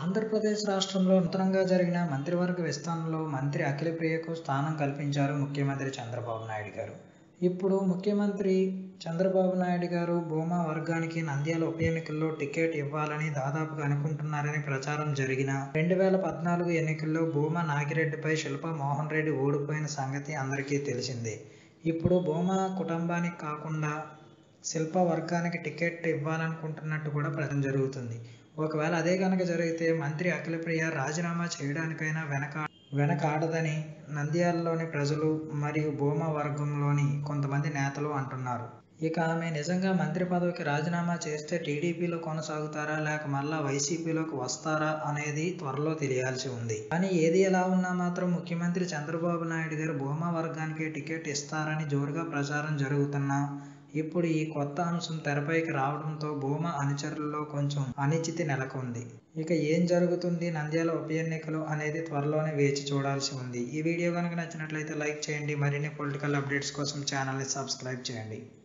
ఆంధ్రప్రదేశ్ రాష్ట్రంలో నూతనంగా జరిగిన మంత్రివర్గ విస్తరణలో మంత్రి అఖిలప్రియకు స్థానం కల్పించారు ముఖ్యమంత్రి చంద్రబాబు నాయుడు గారు. ఇప్పుడు ముఖ్యమంత్రి చంద్రబాబు నాయుడు గారు భూమా వర్గానికి నంద్యాల ఉప ఎన్నికల్లో టికెట్ ఇవ్వాలని దాదాపుగా అనుకుంటున్నారని ప్రచారం జరిగిన రెండు వేల పద్నాలుగు ఎన్నికల్లో భూమా నాగిరెడ్డిపై శిల్పా మోహన్ రెడ్డి ఓడిపోయిన సంగతి అందరికీ తెలిసిందే. ఇప్పుడు భూమా కుటుంబానికి కాకుండా శిల్ప వర్గానికి టికెట్ ఇవ్వాలనుకుంటున్నట్టు కూడా ప్రచారం జరుగుతుంది. ఒకవేళ అదే కనుక జరిగితే మంత్రి అఖిలప్రియ రాజీనామా చేయడానికైనా వెనక వెనకాడదని నంద్యాలలోని ప్రజలు మరియు భూమా వర్గంలోని కొంతమంది నేతలు అంటున్నారు. ఇక ఆమె నిజంగా మంత్రి పదవికి రాజీనామా చేస్తే టీడీపీలో కొనసాగుతారా? లేక మళ్ళా వైసీపీలోకి వస్తారా? అనేది త్వరలో తెలియాల్సి ఉంది. కానీ ఏది ఎలా ఉన్నా మాత్రం ముఖ్యమంత్రి చంద్రబాబు నాయుడు గారు భూమా వర్గానికి టికెట్ ఇస్తారని జోరుగా ప్రచారం జరుగుతున్నా ఇప్పుడు ఈ కొత్త అంశం తెరపైకి రావడంతో భూమా అనుచరుల్లో కొంచెం అనిశ్చితి నెలకొంది. ఇక ఏం జరుగుతుంది? నంద్యాల ఉప ఎన్నికలు అనేది త్వరలోనే వేచి చూడాల్సి ఉంది. ఈ వీడియో కనుక నచ్చినట్లయితే లైక్ చేయండి. మరిన్ని పొలిటికల్ అప్డేట్స్ కోసం ఛానల్ని సబ్స్క్రైబ్ చేయండి.